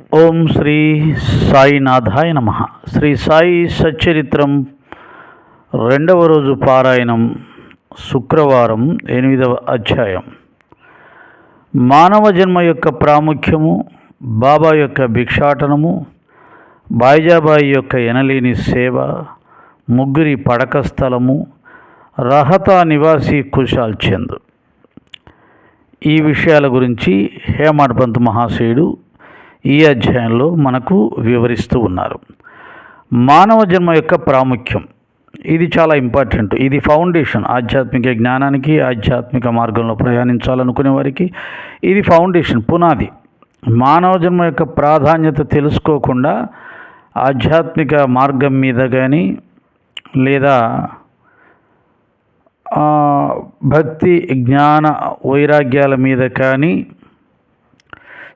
ఓం శ్రీ సాయినాథాయ నమ. శ్రీ సాయి సచ్చరిత్రం రెండవ రోజు పారాయణం శుక్రవారం ఎనిమిదవ అధ్యాయం. మానవ జన్మ యొక్క ప్రాముఖ్యము బాబా యొక్క భిక్షాటనము బాయిజాబాయి యొక్క ఎనలేని సేవ ముగ్గురి పడక స్థలము రహతా నివాసి కుశాల్ చంద్. ఈ విషయాల గురించి హేమాడ్ పంత్ మహాశయుడు ఈ అధ్యాయంలో మనకు వివరిస్తూ ఉన్నారు. మానవ జన్మ యొక్క ప్రాముఖ్యం. ఇది చాలా ఇంపార్టెంట్. ఇది ఫౌండేషన్. ఆధ్యాత్మిక జ్ఞానానికి ఆధ్యాత్మిక మార్గంలో ప్రయాణించాలనుకునే వారికి ఇది ఫౌండేషన్ పునాది. మానవ జన్మ యొక్క ప్రాధాన్యత తెలుసుకోకుండా ఆధ్యాత్మిక మార్గం మీద కానీ లేదా భక్తి జ్ఞాన వైరాగ్యాల మీద కానీ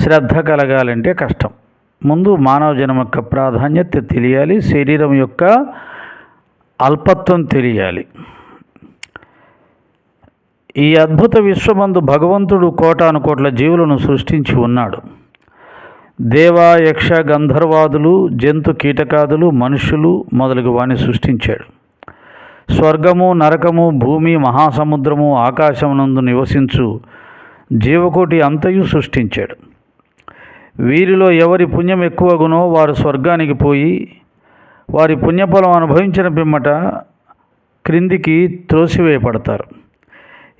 శ్రద్ధ కలగాలంటే కష్టం. ముందు మానవ జన్మ యొక్క ప్రాధాన్యత తెలియాలి శరీరం యొక్క అల్పత్వం తెలియాలి. ఈ అద్భుత విశ్వమందు భగవంతుడు కోటాను కోట్ల జీవులను సృష్టించి ఉన్నాడు. దేవ యక్ష గంధర్వాదులు జంతు కీటకాదులు మనుషులు మొదలగు వాణ్ణి సృష్టించాడు. స్వర్గము నరకము భూమి మహాసముద్రము ఆకాశమునందు నివసించు జీవకోటి అంతయు సృష్టించాడు. వీరిలో ఎవరి పుణ్యం ఎక్కువగునో వారు స్వర్గానికి పోయి వారి పుణ్యఫలం అనుభవించిన పిమ్మట క్రిందికి త్రోసివేయబడతారు.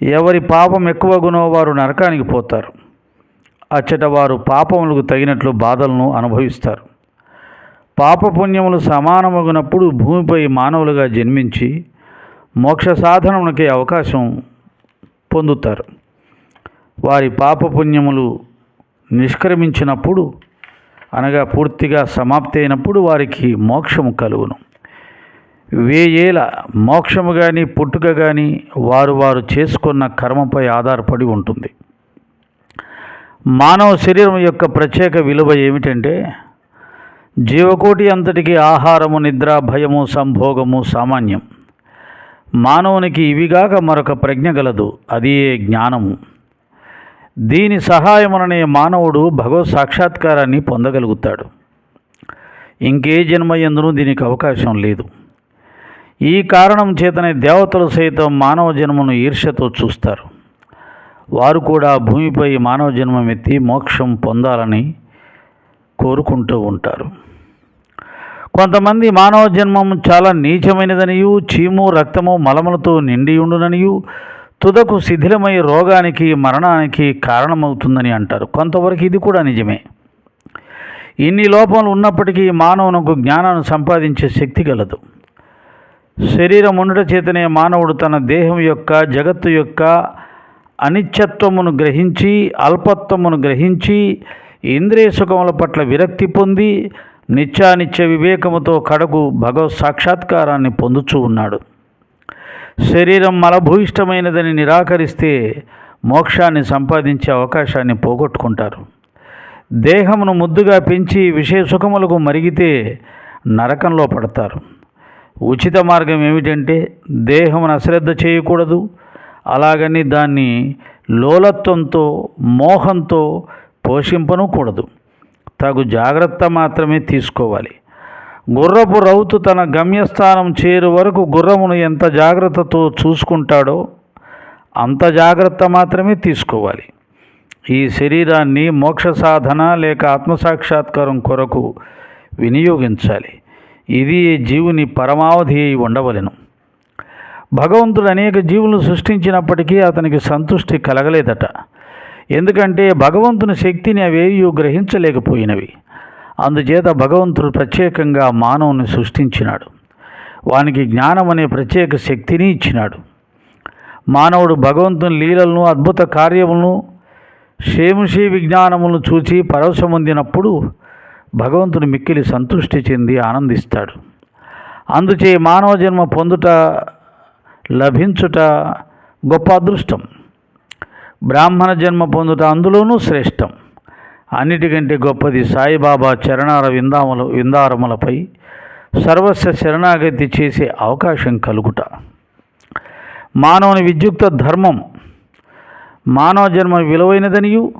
ఎవరి పాపం ఎక్కువగునో వారు నరకానికి పోతారు. అచ్చట వారు పాపములకు తగినట్లు బాధలను అనుభవిస్తారు. పాపపుణ్యములు సమానమగునప్పుడు భూమిపై మానవులుగా జన్మించి మోక్ష సాధనమునకి అవకాశం పొందుతారు. వారి పాపపుణ్యములు నిష్క్రమించినప్పుడు అనగా పూర్తిగా సమాప్తి అయినప్పుడు వారికి మోక్షము కలుగును. వేయేల మోక్షము కానీ పుట్టుక కానీ వారు వారు చేసుకున్న కర్మపై ఆధారపడి ఉంటుంది. మానవ శరీరం యొక్క ప్రత్యేక విలువ ఏమిటంటే జీవకోటి అంతటికి ఆహారము నిద్ర భయము సంభోగము సామాన్యం. మానవునికి ఇవిగాక మరొక ప్రజ్ఞ గలదు అది జ్ఞానము. దీని సహాయముననే మానవుడు భగవత్ సాక్షాత్కారాన్ని పొందగలుగుతాడు. ఇంకే జన్మ ఎందునూ దీనికి అవకాశం లేదు. ఈ కారణం చేతనే దేవతలు సైతం మానవ జన్మను ఈర్ష్యతో చూస్తారు. వారు కూడా భూమిపై మానవ జన్మమెత్తి మోక్షం పొందాలని కోరుకుంటూ ఉంటారు. కొంతమంది మానవ జన్మం చాలా నీచమైనదనియు చీము రక్తము మలములతో నిండి ఉండుననియు తుదకు శిథిలమై రోగానికి మరణానికి కారణమవుతుందని అంటారు. కొంతవరకు ఇది కూడా నిజమే. ఇన్ని లోపాలు ఉన్నప్పటికీ మానవునకు జ్ఞానాన్ని సంపాదించే శక్తి కలదు శరీరం ఉండట చేతనే మానవుడు తన దేహం యొక్క జగత్తు యొక్క అనిత్యత్వమును గ్రహించి అల్పత్వమును గ్రహించి ఇంద్రియ సుఖముల పట్ల విరక్తి పొంది నిత్యానిత్య వివేకముతో కడకు భగవత్ సాక్షాత్కారాన్ని పొందుచూ ఉన్నాడు. శరీరం మలభూయిష్టమైనదని నిరాకరిస్తే మోక్షాన్ని సంపాదించే అవకాశాన్ని పోగొట్టుకుంటారు. దేహమును ముద్దుగా పెంచి విషయ సుఖములకు మరిగితే నరకంలో పడతారు. ఉచిత మార్గం ఏమిటంటే దేహమును అశ్రద్ధ చేయకూడదు. అలాగని దాన్ని లోలత్వంతో మోహంతో పోషింపను కూడదు తగు జాగ్రత్త మాత్రమే తీసుకోవాలి. గుర్రపు రౌతు తన గమ్యస్థానం చేరు వరకు గుర్రమును ఎంత జాగ్రత్తతో చూసుకుంటాడో అంత జాగ్రత్త మాత్రమే తీసుకోవాలి. ఈ శరీరాన్ని మోక్ష సాధన లేక ఆత్మసాక్షాత్కారం కొరకు వినియోగించాలి. ఇది జీవుని పరమావధి అయి ఉండవలెను. భగవంతుడు అనేక జీవులను సృష్టించినప్పటికీ అతనికి సంతృష్టి కలగలేదట. ఎందుకంటే భగవంతుని శక్తిని అవేవి గ్రహించలేకపోయినవి. అందుచేత భగవంతుడు ప్రత్యేకంగా మానవుని సృష్టించినాడు. వానికి జ్ఞానం అనే ప్రత్యేక శక్తిని ఇచ్చినాడు. మానవుడు భగవంతుని లీలలను అద్భుత కార్యములను క్షేమశీ విజ్ఞానములను చూచి పరవశమొందినప్పుడు భగవంతుని మిక్కిలి సంతృష్టి చెంది ఆనందిస్తాడు. అందుచే మానవ జన్మ పొందుట లభించుట గొప్ప అదృష్టం. బ్రాహ్మణ జన్మ పొందుట అందులోనూ శ్రేష్టం. అన్నిటికంటే గొప్పది సాయిబాబా చరణార విందాముల విందారములపై సర్వస్వ శరణాగతి చేసే అవకాశం కలుగుట. మానవుని విద్యుక్త ధర్మం మానవ జన్మ విలువైనదనియు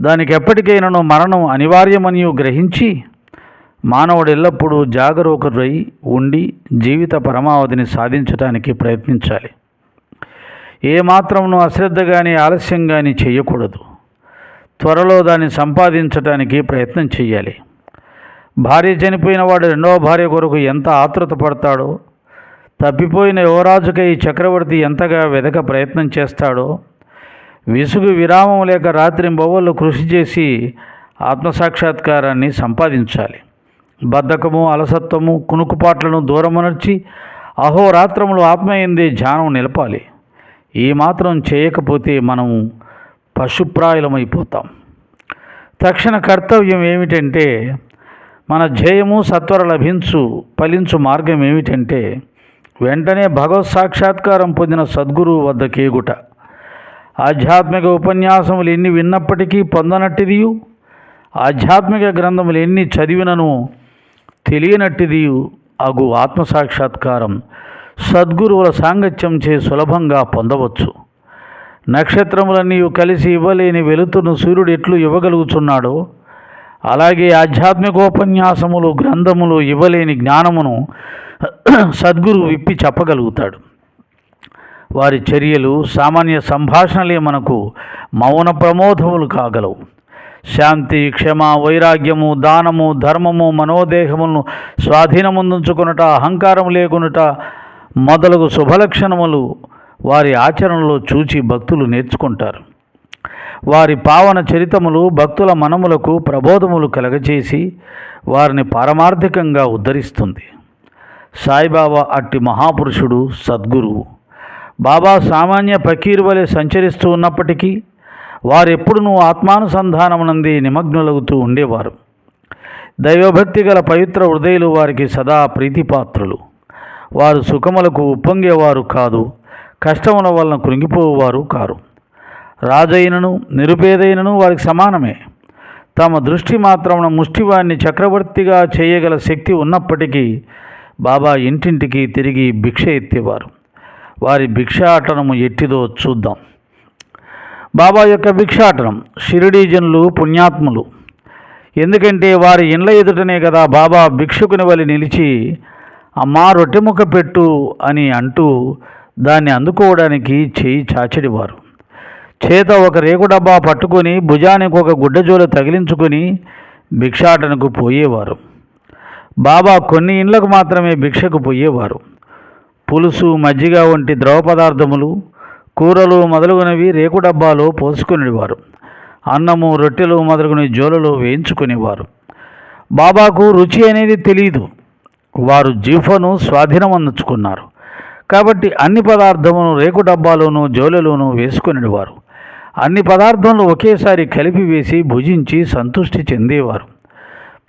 దానికి ఎప్పటికైనాను మరణం అనివార్యమనియు గ్రహించి మానవుడు ఎల్లప్పుడూ జాగరూకుడై ఉండి జీవిత పరమావధిని సాధించడానికి ప్రయత్నించాలి. ఏమాత్రమును అశ్రద్ధ కానీ ఆలస్యం కానీ చేయకూడదు. త్వరలో దాన్ని సంపాదించడానికి ప్రయత్నం చేయాలి భార్య చనిపోయిన వాడు రెండవ భార్య కొరకు ఎంత ఆతృత పడతాడో తప్పిపోయిన యువరాజుకై చక్రవర్తి ఎంతగా వెదక ప్రయత్నం చేస్తాడో విసుగు విరామం లేక రాత్రింబవళ్ళు కృషి చేసి ఆత్మసాక్షాత్కారాన్ని సంపాదించాలి. బద్ధకము అలసత్వము కునుకుపాట్లను దూరమనర్చి అహోరాత్రములు ఆత్మయందే ధ్యానం నిలపాలి. ఈ మాత్రం చేయకపోతే మనము పశుప్రాయులమైపోతాం. తక్షణ కర్తవ్యం ఏమిటంటే మన జయము సత్వర లభించు ఫలించు మార్గం ఏమిటంటే వెంటనే భగవత్ సాక్షాత్కారం పొందిన సద్గురువు వద్ద కేగుట ఆధ్యాత్మిక ఉపన్యాసములు ఎన్ని విన్నప్పటికీ పొందనట్టిదియు? ఆధ్యాత్మిక గ్రంథములు ఎన్ని చదివినను తెలియనట్టిదియు? అగు ఆత్మసాక్షాత్కారం సద్గురువుల సాంగత్యం చే సులభంగా పొందవచ్చు. నక్షత్రములన్నీ కలిసి ఇవ్వలేని వెలుతును సూర్యుడు ఎట్లు ఇవ్వగలుగుతున్నాడో అలాగే ఆధ్యాత్మికోపన్యాసములు గ్రంథములు ఇవ్వలేని జ్ఞానమును సద్గురు విప్పి చెప్పగలుగుతాడు. వారి చర్యలు సామాన్య సంభాషణలే మనకు మౌన ప్రమోదములు కాగలవు. శాంతి క్షమ వైరాగ్యము దానము ధర్మము మనోదేహములను స్వాధీనముందుంచుకునుట అహంకారం లేకునుట మొదలగు శుభలక్షణములు వారి ఆచరణలో చూచి భక్తులు నేర్చుకుంటారు. వారి పావన చరితములు భక్తుల మనములకు ప్రబోధములు కలగచేసి వారిని పారమార్థికంగా ఉద్ధరిస్తుంది. సాయిబాబా అట్టి మహాపురుషుడు సద్గురువు బాబా సామాన్య పకీరు వలె సంచరిస్తూ ఉన్నప్పటికీ వారెప్పుడునూ ఆత్మానుసంధానమునంది నిమగ్నులగుతూ ఉండేవారు. దైవభక్తి గల పవిత్ర హృదయులు వారికి సదా ప్రీతిపాత్రులు. వారు సుఖములకు ఉప్పొంగేవారు కాదు. కష్టముల వలన కృంగిపోవారు కారు. రాజైనను నిరుపేదైనను వారికి సమానమే. తమ దృష్టి మాత్రమున ముష్టివాణ్ణి చక్రవర్తిగా చేయగల శక్తి ఉన్నప్పటికీ బాబా ఇంటింటికి తిరిగి భిక్ష ఎత్తేవారు. వారి భిక్షాటనము ఎట్టిదో చూద్దాం. బాబా యొక్క భిక్షాటనం షిరిడీజనులు పుణ్యాత్ములు. ఎందుకంటే వారి ఇండ్ల ఎదుటనే కదా బాబా భిక్షుకుని వలి నిలిచి అమ్మా రొట్టెముఖ పెట్టు అని అంటూ దాన్ని అందుకోవడానికి చేయి చాచడివారు. చేత ఒక రేకు డబ్బా పట్టుకొని భుజానికి ఒక గుడ్డజోలు తగిలించుకొని భిక్షాటనకు పోయేవారు. బాబా కొన్ని ఇండ్లకు మాత్రమే భిక్షకు పోయేవారు. పులుసు మజ్జిగ వంటి ద్రవ పదార్థములు కూరలు మొదలగునవి రేకు డబ్బాలో పోసుకునేవారు అన్నము రొట్టెలు మొదలుగుని జోలలో వేయించుకునేవారు. బాబాకు రుచి అనేది తెలియదు వారు జీఫను స్వాధీనం అందుకున్నారు కాబట్టి అన్ని పదార్థమును రేకు డబ్బాలోనూ జోలలోనూ వేసుకునేవారు అన్ని పదార్థములు ఒకేసారి కలిపి వేసి భుజించి సంతృష్టి చెందేవారు.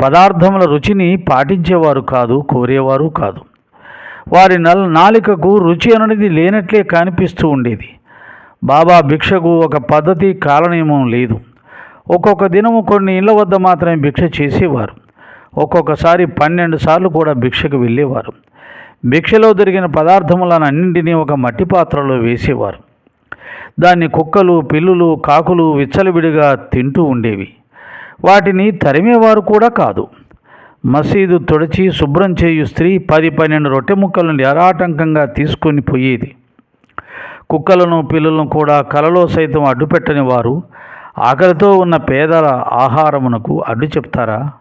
పదార్థముల రుచిని పాటించేవారు కాదు కోరేవారు కాదు. వారి నల్ నాలికకు రుచి అనేది లేనట్లే కనిపిస్తూ ఉండేది. బాబా భిక్షకు ఒక పద్ధతి కాలనియమం లేదు. ఒక్కొక్క దినము కొన్ని ఇళ్ళ వద్ద మాత్రమే భిక్ష చేసేవారు. ఒక్కొక్కసారి పన్నెండు సార్లు కూడా భిక్షకు వెళ్ళేవారు. భిక్షలో దొరికిన పదార్థములను అన్నింటినీ ఒక మట్టి పాత్రలో వేసేవారు. దాన్ని కుక్కలు పిల్లులు కాకులు విచ్చలవిడిగా తింటూ ఉండేవి. వాటిని తరిమేవారు కూడా కాదు. మసీదు తొడిచి శుభ్రం చేయు స్త్రీ పది పన్నెండు రొట్టె ముక్కలను నిరాటంకంగా తీసుకొని పోయేది. కుక్కలను పిల్లలను కూడా కలలో సైతం అడ్డుపెట్టని వారు ఆకలితో ఉన్న పేదల ఆహారమునకు అడ్డు చెప్తారా?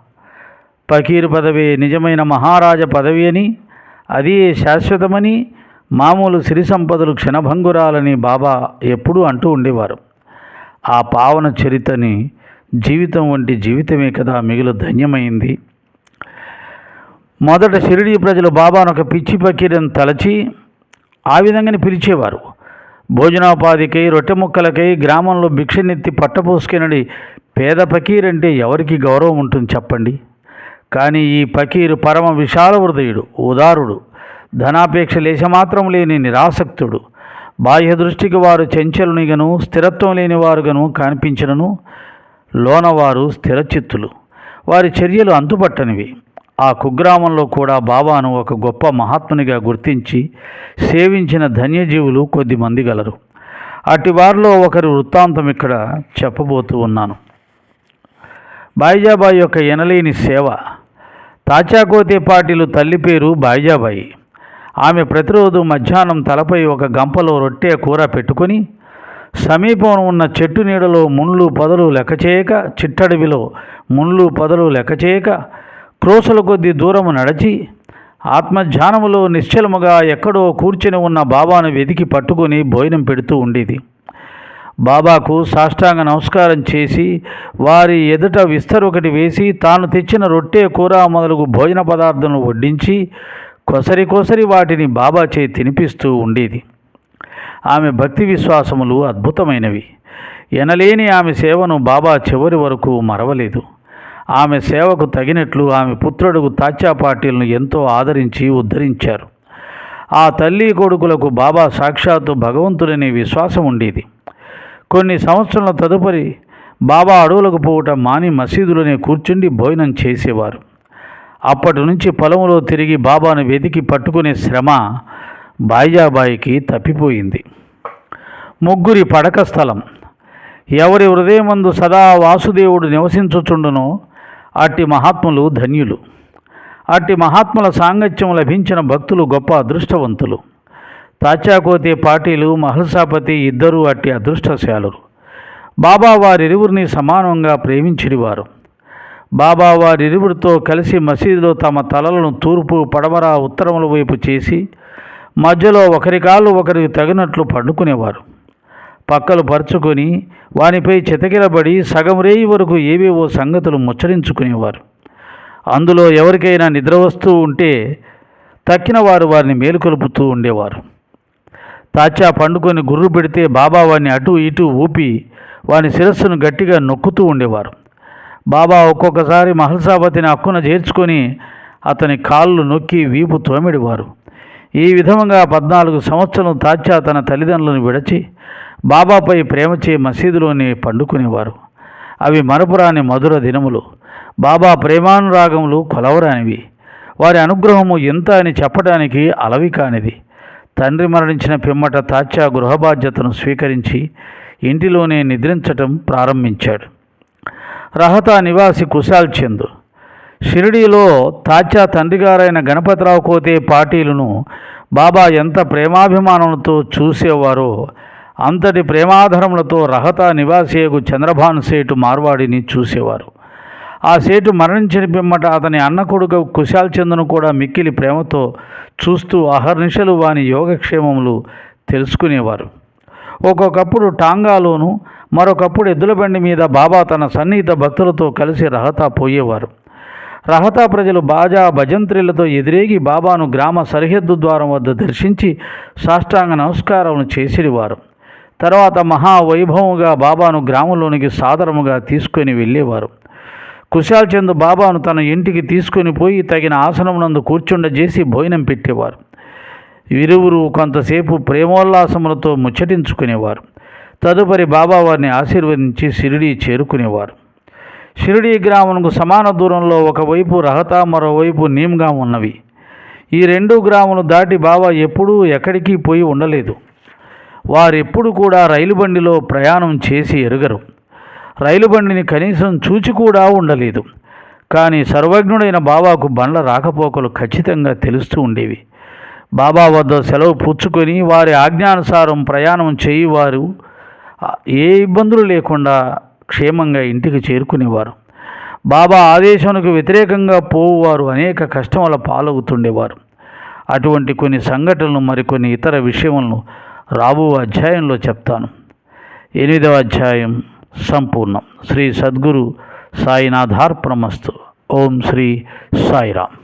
పకీరు పదవి నిజమైన మహారాజ పదవి అని అది శాశ్వతమని మామూలు సిరి సంపదలు క్షణభంగురాలని బాబా ఎప్పుడూ అంటూ ఉండేవారు. ఆ పావన చరితని జీవితం వంటి జీవితమే కదా మిగులు ధన్యమైంది. మొదట షిరిడీ ప్రజలు బాబాను ఒక పిచ్చి పకీరని తలచి ఆ విధంగానే పిలిచేవారు. భోజనోపాధికై రొట్టె ముక్కలకై గ్రామంలో భిక్షనెత్తి పట్టపోసుకెనడి పేద పకీర్ అంటే ఎవరికి గౌరవం ఉంటుంది చెప్పండి? కానీ ఈ పకీరు పరమ విశాల హృదయుడు ఉదారుడు. ధనాపేక్ష లేశమాత్రం లేని నిరాసక్తుడు. బాహ్య దృష్టికి వారు చెంచలునిగను స్థిరత్వం లేనివారుగాను కనిపించినను లోనవారు స్థిరచిత్తులు. వారి చర్యలు అంతుపట్టనివి. ఆ కుగ్రామంలో కూడా బాబాను ఒక గొప్ప మహాత్మునిగా గుర్తించి సేవించిన ధన్యజీవులు కొద్దిమంది గలరు. అట్టి వారిలో ఒకరి వృత్తాంతం ఇక్కడ చెప్పబోతూ ఉన్నాను. బాయిజాబాయి యొక్క ఎనలేని సేవ. తాచాకోతే పాటిలు తల్లి పేరు బాయిజాబాయి. ఆమె ప్రతిరోజు మధ్యాహ్నం తలపై ఒక గంపలో రొట్టె కూర పెట్టుకొని సమీపం ఉన్న చెట్టు నీడలో ముళ్ళు పొదలు లెక్కచేయక చిట్టడవిలో ముళ్ళు పొదలు లెక్కచేయక క్రోసల కొద్ది దూరము నడిచి ఆత్మధ్యానములో నిశ్చలముగా ఎక్కడో కూర్చుని ఉన్న బాబాను వెతికి పట్టుకొని భోజనం పెడుతూ ఉండేది. బాబాకు సాష్టాంగ నమస్కారం చేసి వారి ఎదుట విస్తరొకటి వేసి తాను తెచ్చిన రొట్టె కూర మొదలగు భోజన పదార్థాలను వడ్డించి కొసరి కొసరి వాటిని బాబా చే తినిపిస్తూ ఉండేది. ఆమె భక్తి విశ్వాసములు అద్భుతమైనవి. ఎనలేని ఆమె సేవను బాబా చివరి వరకు మరవలేదు. ఆమె సేవకు తగినట్లు ఆమె పుత్రుడుకు తాచా పాటిల్ను ఎంతో ఆదరించి ఉద్ధరించారు. ఆ తల్లి కొడుకులకు బాబా సాక్షాత్తు భగవంతుడనే విశ్వాసం ఉండేది కొన్ని సంవత్సరాల తదుపరి బాబా అడవులకు పోవటం మాని మసీదులోనే కూర్చుండి భోజనం చేసేవారు. అప్పటి నుంచి పొలంలో తిరిగి బాబాను వెతికి పట్టుకునే శ్రమ బాయిజాబాయికి తప్పిపోయింది. ముగ్గురి పడక స్థలం. ఎవరి హృదయమందు సదా వాసుదేవుడు నివసించుచుండునో అట్టి మహాత్ములు ధన్యులు. అట్టి మహాత్ముల సాంగత్యం లభించిన భక్తులు గొప్ప అదృష్టవంతులు. తాచాకోతే పాటీలు మహల్సాపతి ఇద్దరూ అట్టి అదృష్టశాలు బాబా వారిరువురిని సమానంగా ప్రేమించినవారు బాబా వారిరువురితో కలిసి మసీదులో తమ తలలను తూర్పు పడమర ఉత్తరముల వైపు చేసి మధ్యలో ఒకరి కాళ్ళు ఒకరికి తగినట్లు పండుకునేవారు. పక్కలు పరుచుకొని వానిపై చితకిలబడి సగం రేయి వరకు ఏవేవో సంగతులు ముచ్చరించుకునేవారు. అందులో ఎవరికైనా నిద్ర వస్తూ ఉంటే తక్కిన వారు వారిని మేలుకొలుపుతూ ఉండేవారు. తాచా పండుకొని గుర్రు పెడితే బాబా వాడిని అటు ఇటు ఊపి వాని శిరస్సును గట్టిగా నొక్కుతూ ఉండేవారు. బాబా ఒక్కొక్కసారి మహల్సాపతిని అక్కున చేర్చుకొని అతని కాళ్ళు నొక్కి వీపు తోమిడివారు. ఈ విధముగా పద్నాలుగు సంవత్సరం తాచా తన తల్లిదండ్రులను విడచి బాబాపై ప్రేమచే మసీదులోనే పండుకునేవారు. అవి మరపురాని మధుర దినములు. బాబా ప్రేమానురాగములు కొలవరానివి. వారి అనుగ్రహము ఎంత అని చెప్పడానికి అలవి కానిది. తండ్రి మరణించిన పిమ్మట తాచా గృహ బాధ్యతను స్వీకరించి ఇంటిలోనే నిద్రించటం ప్రారంభించాడు. రహతా నివాసి కుశాల్ చంద్. షిరిడీలో తాచా తండ్రిగారైన గణపతిరావు కోతే పాటీలను బాబా ఎంత ప్రేమాభిమానంతో చూసేవారో అంతటి ప్రేమాధరములతో రహతా నివాసేగు చంద్రభాను సేటు మార్వాడిని చూసేవారు. ఆ సేటు మరణించిన పిమ్మట అతని అన్న కొడుకు కుశాల్ చంద్ను కూడా మిక్కిలి ప్రేమతో చూస్తూ అహర్నిశలు వాని యోగక్షేమములు తెలుసుకునేవారు. ఒక్కొక్కప్పుడు టాంగాలోను మరొకప్పుడు ఎద్దుల బండి మీద బాబా తన సన్నిహిత భక్తులతో కలిసి రహతా పోయేవారు. రహతా ప్రజలు బాజా భజంత్రిలతో ఎదిరేగి బాబాను గ్రామ సరిహద్దు ద్వారం వద్ద దర్శించి సాష్టాంగ నమస్కారం చేసేవారు తర్వాత మహావైభవముగా బాబాను గ్రామంలోనికి సాదరముగా తీసుకొని వెళ్ళేవారు. కుశాల్ చంద్ బాబాను తన ఇంటికి తీసుకొని పోయి తగిన ఆసనమునందు కూర్చుండజేసి భోజనం పెట్టేవారు. ఇరువురు కొంతసేపు ప్రేమోల్లాసములతో ముచ్చటించుకునేవారు. తదుపరి బాబా వారిని ఆశీర్వదించి షిరిడీ చేరుకునేవారు. షిరిడీ గ్రామంకు సమాన దూరంలో ఒకవైపు రహత మరోవైపు నీమ్గా ఉన్నవి. ఈ రెండు గ్రాములు దాటి బాబా ఎప్పుడూ ఎక్కడికి పోయి ఉండలేదు. వారెప్పుడు కూడా రైలు బండిలో ప్రయాణం చేసి ఎరుగరు. రైలు బండిని కనీసం చూచి కూడా ఉండలేదు. కానీ సర్వజ్ఞుడైన బాబాకు బండ్ల రాకపోకలు ఖచ్చితంగా తెలుస్తూ ఉండేవి. బాబా వద్ద సెలవు పుచ్చుకొని వారి ఆజ్ఞానుసారం ప్రయాణం చేయువారు ఏ ఇబ్బందులు లేకుండా క్షేమంగా ఇంటికి చేరుకునేవారు. బాబా ఆదేశానికి వ్యతిరేకంగా పోవువారు అనేక కష్టముల పాలవుతుండేవారు. అటువంటి కొన్ని సంఘటనలు మరికొన్ని ఇతర విషయములను రాబో అధ్యాయంలో చెప్తాను. ఎనిమిదవ అధ్యాయం. సంపూర్ణం. శ్రీ సద్గురు సాయినాథార్పణమస్తు. ఓం శ్రీ సాయిరామ్.